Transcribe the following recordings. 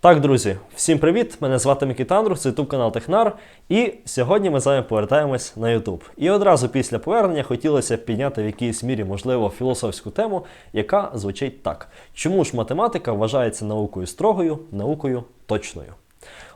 Так, друзі, всім привіт! Мене звати Микита Андрух, це YouTube канал Технар. І сьогодні ми з вами повертаємось на YouTube. І одразу після повернення хотілося підняти в якійсь мірі, можливо, філософську тему, яка звучить так: чому ж математика вважається наукою строгою, наукою точною?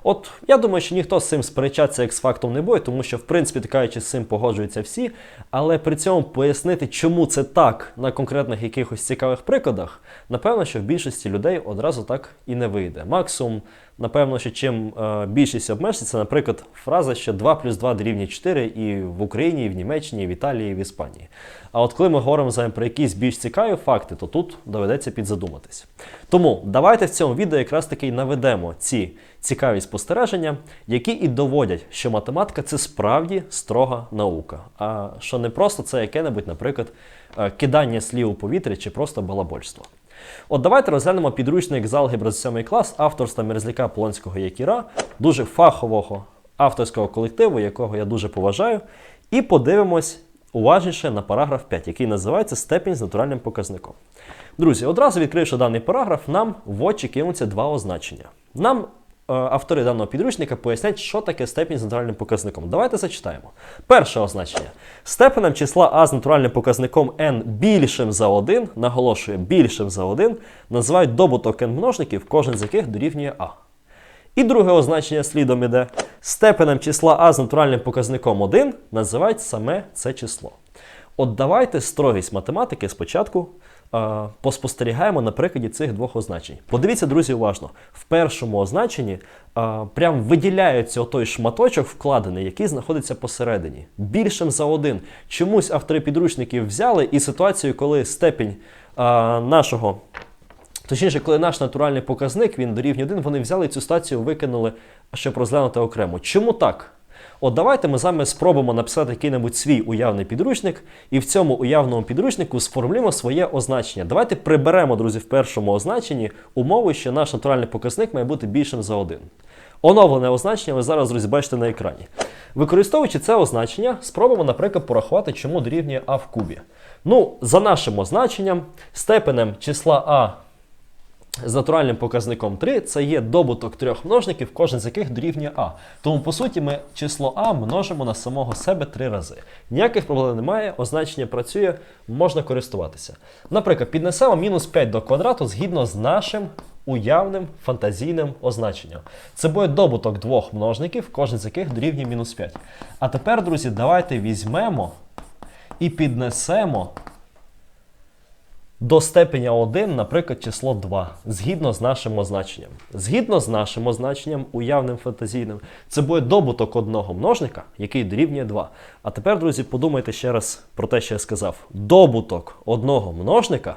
От я думаю, що ніхто з цим сперечатися як з фактом не буде, тому що, в принципі, така з цим погоджуються всі. Але при цьому пояснити, чому це так на конкретних якихось цікавих прикладах, напевно, що в більшості людей одразу так і не вийде. Максимум, напевно, що чим е, більшість обмежиться, наприклад, фраза, що 2 плюс 2 дорівнює 4 і в Україні, і в Німеччині, і в Італії, і в Іспанії. А от коли ми говоримо з вами про якісь більш цікаві факти, то тут доведеться підзадуматись. Тому давайте в цьому відео якраз таки наведемо ці цікаві спостереження, які і доводять, що математика це справді строга наука, а що не просто це яке-небудь, наприклад, е, кидання слів у повітря чи просто балабольство. От давайте розглянемо підручник з алгебри з 7 клас авторства Мерзляка Полонського Якіра, дуже фахового авторського колективу, якого я дуже поважаю, і подивимось уважніше на параграф 5, який називається Степінь з натуральним показником. Друзі, одразу відкривши даний параграф, нам в очі кинуться два означення. Нам автори даного підручника пояснять, що таке степінь з натуральним показником. Давайте зачитаємо. Перше означення. Степенем числа А з натуральним показником n більшим за 1, наголошує більшим за 1, називають добуток n множників, кожен з яких дорівнює А. І друге означення слідом іде. Степенем числа А з натуральним показником 1 називають саме це число. От давайте строгість математики спочатку е, поспостерігаємо на прикладі цих двох означень. Подивіться, друзі, уважно. В першому означенні е, прям виділяється той шматочок вкладений, який знаходиться посередині. Більшим за один. Чомусь автори підручників взяли і ситуацію, коли степінь е, нашого. Точніше, коли наш натуральний показник він дорівнює 1, вони взяли цю стацію, викинули, щоб розглянути окремо. Чому так? От давайте ми з вами спробуємо написати який-небудь свій уявний підручник, і в цьому уявному підручнику сформулюємо своє означення. Давайте приберемо, друзі, в першому означенні умови, що наш натуральний показник має бути більшим за 1. Оновлене означення ви зараз, друзі, бачите на екрані. Використовуючи це означення, спробуємо, наприклад, порахувати, чому дорівнює А в кубі. Ну, за нашим означенням, степенем числа А з натуральним показником 3 це є добуток трьох множників, кожен з яких дорівнює А. Тому, по суті, ми число А множимо на самого себе три рази. Ніяких проблем немає, означення працює, можна користуватися. Наприклад, піднесемо мінус 5 до квадрату згідно з нашим уявним фантазійним означенням. Це буде добуток двох множників, кожен з яких дорівнює мінус 5. А тепер, друзі, давайте візьмемо і піднесемо до степеня 1, наприклад, число 2, згідно з нашим означенням. Згідно з нашим означенням, уявним фантазійним, це буде добуток одного множника, який дорівнює 2. А тепер, друзі, подумайте ще раз про те, що я сказав. Добуток одного множника,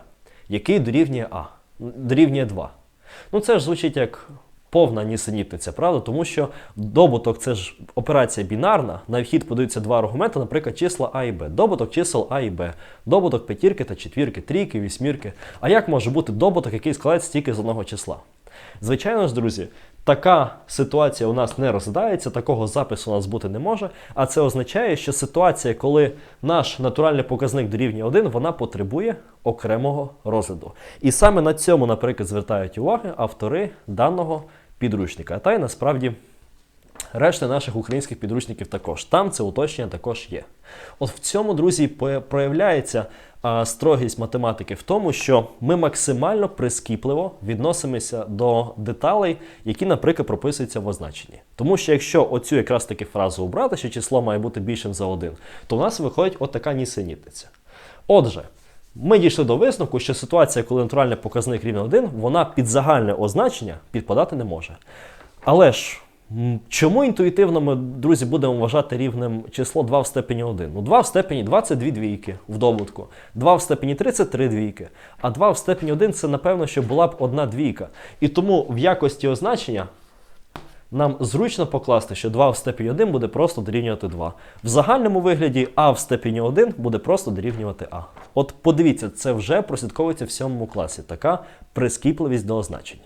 який дорівнює А, дорівнює 2. Ну, це ж звучить як повна нісенітниця, правда? Тому що добуток це ж операція бінарна. На вхід подаються два аргументи, наприклад, числа А і Б. Добуток чисел А і Б, добуток п'ятірки та четвірки, трійки, вісьмірки. А як може бути добуток, який складається тільки з одного числа? Звичайно ж, друзі, така ситуація у нас не розглядається, такого запису у нас бути не може. А це означає, що ситуація, коли наш натуральний показник дорівнює 1, вона потребує окремого розгляду. І саме на цьому, наприклад, звертають уваги автори даного підручника. Та й насправді решта наших українських підручників також. Там це уточнення також є. От в цьому, друзі, проявляється а, строгість математики в тому, що ми максимально прискіпливо відносимося до деталей, які, наприклад, прописуються в означенні. Тому що якщо оцю якраз таки фразу обрати, що число має бути більшим за один, то в нас виходить от така нісенітниця. Отже. Ми дійшли до висновку, що ситуація, коли натуральний показник рівня 1, вона під загальне означення підпадати не може. Але ж, чому інтуїтивно ми, друзі, будемо вважати рівнем число 2 в степені 1? Ну, 2 в степені 2 це 2 двійки в добутку, 2 в степені 3 це 3 двійки, а 2 в степені 1 це, напевно, що була б одна двійка. І тому в якості означення нам зручно покласти, що 2 в степені 1 буде просто дорівнювати 2. В загальному вигляді А в степені 1 буде просто дорівнювати А. От подивіться, це вже прослідковується в 7 класі. Така прискіпливість до означень.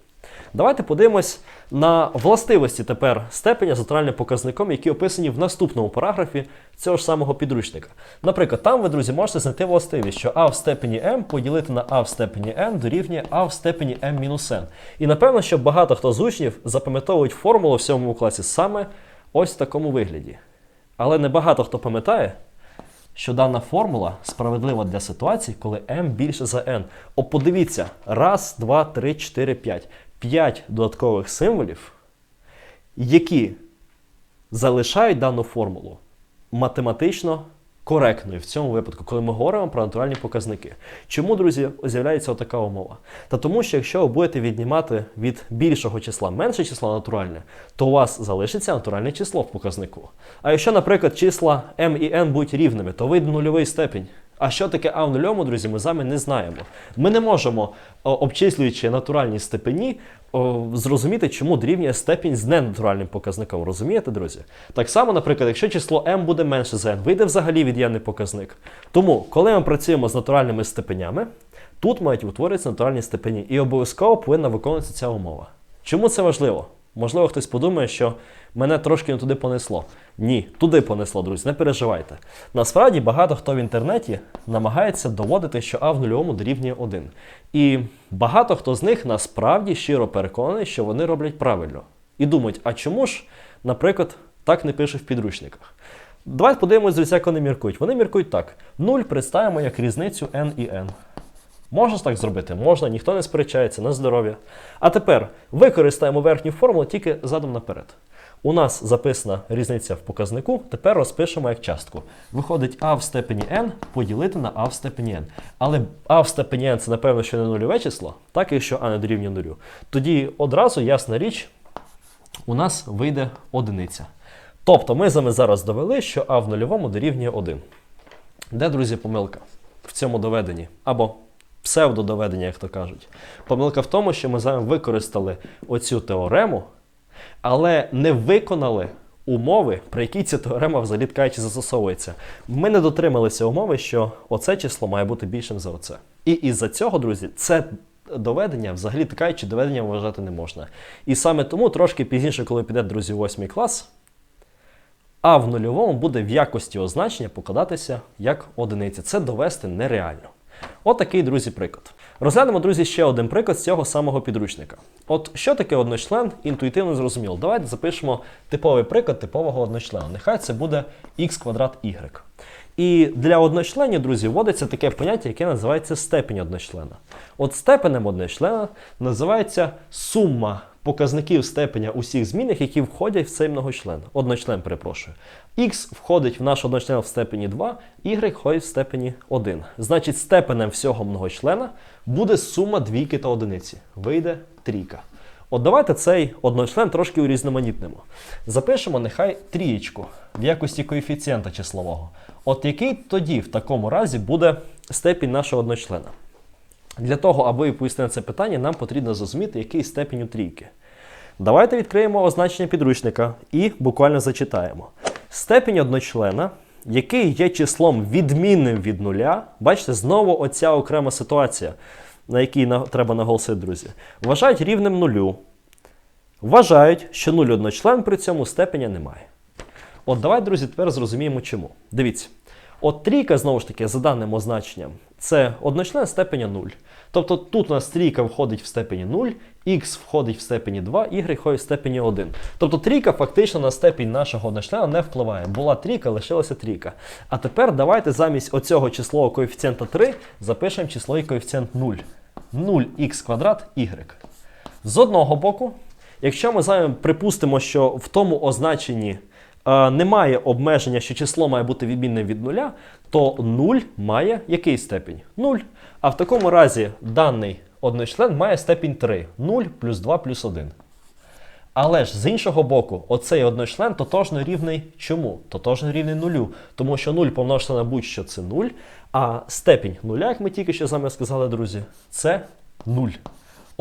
Давайте подивимось на властивості тепер степеня з натуральним показником, які описані в наступному параграфі цього ж самого підручника. Наприклад, там ви, друзі, можете знайти властивість, що а в степені m поділити на а в степені n дорівнює а в степені m-n. І напевно, що багато хто з учнів запам'ятовують формулу в сьомому класі саме ось в такому вигляді. Але не багато хто пам'ятає, що дана формула справедлива для ситуацій, коли m більше за n. О, подивіться, раз, два, три, чотири, п'ять. П'ять додаткових символів, які залишають дану формулу математично коректною в цьому випадку, коли ми говоримо про натуральні показники. Чому, друзі, з'являється така умова? Та тому, що якщо ви будете віднімати від більшого числа менше число натуральне, то у вас залишиться натуральне число в показнику. А якщо, наприклад, числа m і n будуть рівними, то вийде нульовий степінь. А що таке А в нульому, друзі, ми з вами не знаємо. Ми не можемо, обчислюючи натуральні степені, зрозуміти, чому дорівнює степінь з ненатуральним показником. Розумієте, друзі? Так само, наприклад, якщо число m буде менше за n, вийде взагалі від'ємний показник. Тому, коли ми працюємо з натуральними степенями, тут мають утворитися натуральні степені, і обов'язково повинна виконуватися ця умова. Чому це важливо? Можливо, хтось подумає, що мене трошки не туди понесло. Ні, туди понесло, друзі, не переживайте. Насправді багато хто в інтернеті намагається доводити, що А в нульовому дорівнює 1. І багато хто з них насправді щиро переконаний, що вони роблять правильно. І думають, а чому ж, наприклад, так не пише в підручниках? Давайте подивимось, як вони міркують. Вони міркують так: 0 представимо як різницю n і n. Можна так зробити? Можна, ніхто не сперечається на здоров'я. А тепер використаємо верхню формулу тільки задом наперед. У нас записана різниця в показнику, тепер розпишемо як частку. Виходить а в степені n поділити на а в степені n. Але а в степені n це, напевно, що не нульове число, так якщо а не дорівнює нулю. Тоді одразу, ясна річ, у нас вийде одиниця. Тобто ми з вами зараз довели, що а в нульовому дорівнює 1. Де, друзі, помилка в цьому доведенні? Або псевдодоведення, як то кажуть. Помилка в тому, що ми з вами використали оцю теорему, але не виконали умови, при якій ця теорема взагалі ткаючи застосовується. Ми не дотрималися умови, що оце число має бути більшим за оце. І із-за цього, друзі, це доведення, взагалі ткаючи доведення вважати не можна. І саме тому трошки пізніше, коли піде, друзі, 8 клас, а в нульовому буде в якості означення покладатися як одиниця. Це довести нереально. От такий, друзі, приклад. Розглянемо, друзі, ще один приклад з цього самого підручника. От що таке одночлен, інтуїтивно зрозуміло. Давайте запишемо типовий приклад типового одночлена. Нехай це буде х квадрат y. І для одночленів, друзі, вводиться таке поняття, яке називається степень одночлена. От степенем одночлена називається сума показників степеня усіх змінних, які входять в цей многочлен. Одночлен, перепрошую. Х входить в наш одночлен в степені 2, y входить в степені 1. Значить, степенем всього многочлена буде сума двійки та одиниці. Вийде трійка. От давайте цей одночлен трошки урізноманітнимо. Запишемо нехай трієчку в якості коефіцієнта числового. От який тоді в такому разі буде степінь нашого одночлена? Для того, аби відповісти на це питання, нам потрібно зрозуміти, який степінь у трійки. Давайте відкриємо означення підручника і буквально зачитаємо. Степінь одночлена, який є числом відмінним від нуля, бачите, знову оця окрема ситуація, на якій на- треба наголосити, друзі, вважають рівним нулю. Вважають, що нуль одночлен при цьому степеня немає. От давайте, друзі, тепер зрозуміємо чому. Дивіться. От трійка, знову ж таки, за даним означенням, це одночлен степеня 0. Тобто тут у нас трійка входить в степені 0, х входить в степені 2, y входить в степені 1. Тобто трійка фактично на степінь нашого одночлена не впливає. Була трійка, лишилася трійка. А тепер давайте замість оцього числового коефіцієнта 3 запишемо числовий коефіцієнт 0. 0х квадрат y. З одного боку, якщо ми з припустимо, що в тому означенні е, немає обмеження, що число має бути відмінним від нуля, то 0 має який степінь? 0. А в такому разі даний одночлен має степінь 3. 0 плюс 2 плюс 1. Але ж з іншого боку, оцей одночлен тотожно рівний чому? Тотожно рівний нулю. Тому що 0 помножити на будь-що це 0, а степінь нуля, як ми тільки що з вами сказали, друзі, це 0.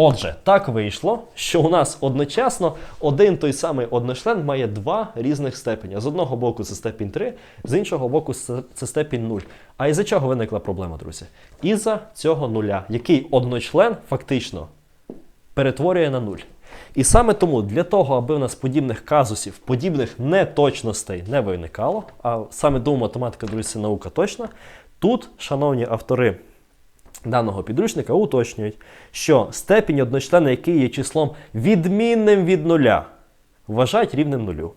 Отже, так вийшло, що у нас одночасно один той самий одночлен має два різних степеня. З одного боку це степінь 3, з іншого боку це степінь 0. А із-за чого виникла проблема, друзі? Із-за цього нуля, який одночлен фактично перетворює на нуль. І саме тому для того, аби в нас подібних казусів, подібних неточностей не виникало, а саме тому математика, друзі, наука точна, тут, шановні автори даного підручника, уточнюють, що степінь одночлена, який є числом відмінним від нуля, вважають рівним нулю.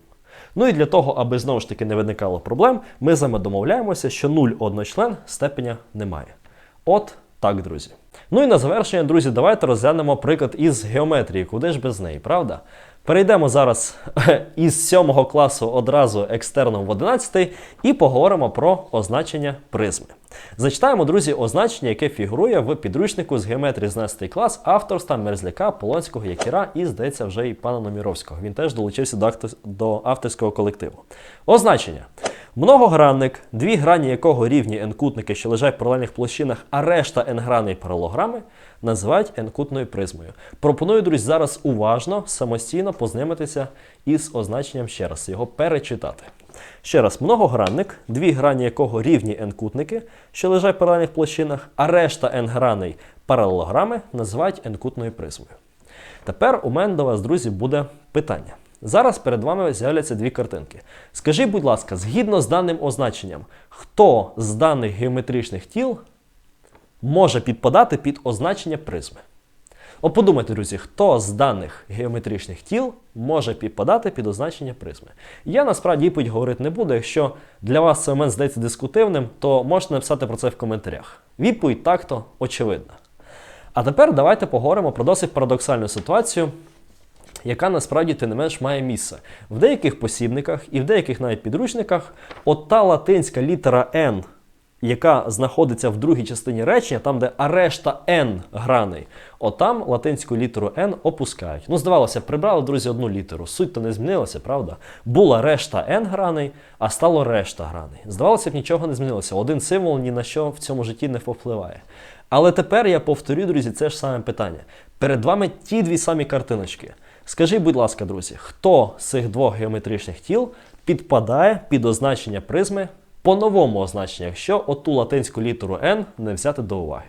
Ну і для того, аби знову ж таки не виникало проблем, ми з вами домовляємося, що 0 одночлен степеня немає. От так, друзі. Ну і на завершення, друзі, давайте розглянемо приклад із геометрії, куди ж без неї, правда? Перейдемо зараз із 7 класу одразу екстерном в 11 і поговоримо про означення призми. Зачитаємо, друзі, означення, яке фігурує в підручнику з геометрії з 11 клас авторства Мерзляка, Полонського, Якіра і, здається, вже і пана Номіровського. Він теж долучився до авторського колективу. Означення. Многогранник, дві грані якого рівні n-кутники, що лежать в паралельних площинах, а решта n-граней паралограми, називають n-кутною призмою. Пропоную, друзі, зараз уважно, самостійно познайомитися із означенням ще раз, його перечитати. Ще раз, многогранник, дві грані якого рівні n-кутники, що лежать в паралельних площинах, а решта n-граней паралелограми називають n-кутною призмою. Тепер у мене до вас, друзі, буде питання. Зараз перед вами з'являться дві картинки. Скажіть, будь ласка, згідно з даним означенням, хто з даних геометричних тіл може підпадати під означення призми? От подумайте, друзі, хто з даних геометричних тіл може підпадати під означення призми? Я насправді відповідь говорити не буду. Якщо для вас цей момент здається дискутивним, то можете написати про це в коментарях. Відповідь так-то очевидна. А тепер давайте поговоримо про досить парадоксальну ситуацію, яка насправді тим не менш має місце. В деяких посібниках і в деяких навіть підручниках от та латинська літера N, яка знаходиться в другій частині речення, там, де а решта N граней, отам латинську літеру N опускають. Ну, здавалося, прибрали, друзі, одну літеру. Суть то не змінилася, правда? Була решта N граней, а стало решта граней. Здавалося б, нічого не змінилося. Один символ ні на що в цьому житті не повпливає. Але тепер я повторю, друзі, це ж саме питання. Перед вами ті дві самі картиночки. Скажіть, будь ласка, друзі, хто з цих двох геометричних тіл підпадає під означення призми по новому означенню, якщо оту латинську літеру N не взяти до уваги?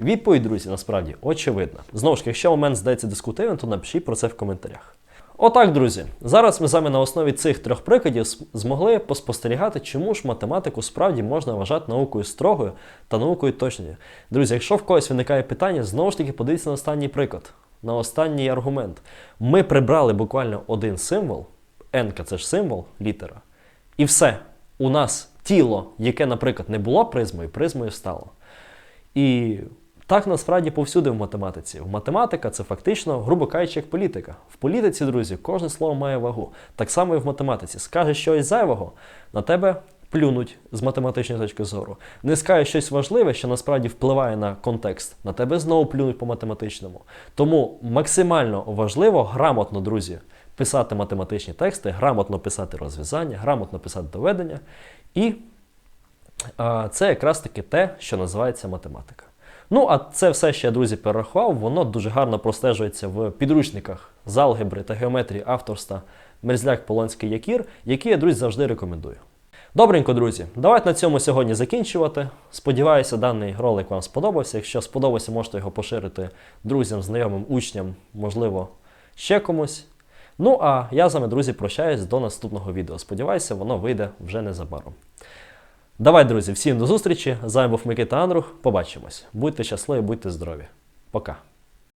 Відповідь, друзі, насправді очевидна. Знову ж, якщо момент здається дискутивним, то напишіть про це в коментарях. Отак, друзі, зараз ми з вами на основі цих трьох прикладів змогли поспостерігати, чому ж математику справді можна вважати наукою строгою та наукою точною. Друзі, якщо в когось виникає питання, знову ж таки подивіться на останній приклад, на останній аргумент. Ми прибрали буквально один символ, n це ж символ, літера, і все. У нас тіло, яке, наприклад, не було призмою, призмою стало. І так насправді повсюди в математиці. В математика це фактично, грубо кажучи, як політика. В політиці, друзі, кожне слово має вагу. Так само і в математиці. Скажеш щось зайвого, на тебе плюнуть з математичної точки зору. Не скажеш щось важливе, що насправді впливає на контекст, на тебе знову плюнуть по математичному. Тому максимально важливо, грамотно, друзі, писати математичні тексти, грамотно писати розв'язання, грамотно писати доведення. І а, це якраз таки те, що називається математика. Ну, а це все, що я, друзі, перерахував, воно дуже гарно простежується в підручниках з алгебри та геометрії авторства Мерзляк Полонський Якір, які я, друзі, завжди рекомендую. Добренько, друзі, давайте на цьому сьогодні закінчувати. Сподіваюся, даний ролик вам сподобався. Якщо сподобався, можете його поширити друзям, знайомим, учням, можливо, ще комусь. Ну, а я з вами, друзі, прощаюсь до наступного відео. Сподіваюся, воно вийде вже незабаром. Давай, друзі, всім до зустрічі. З вами був Микита Андрух. Побачимось. Будьте щасливі, будьте здорові. Пока.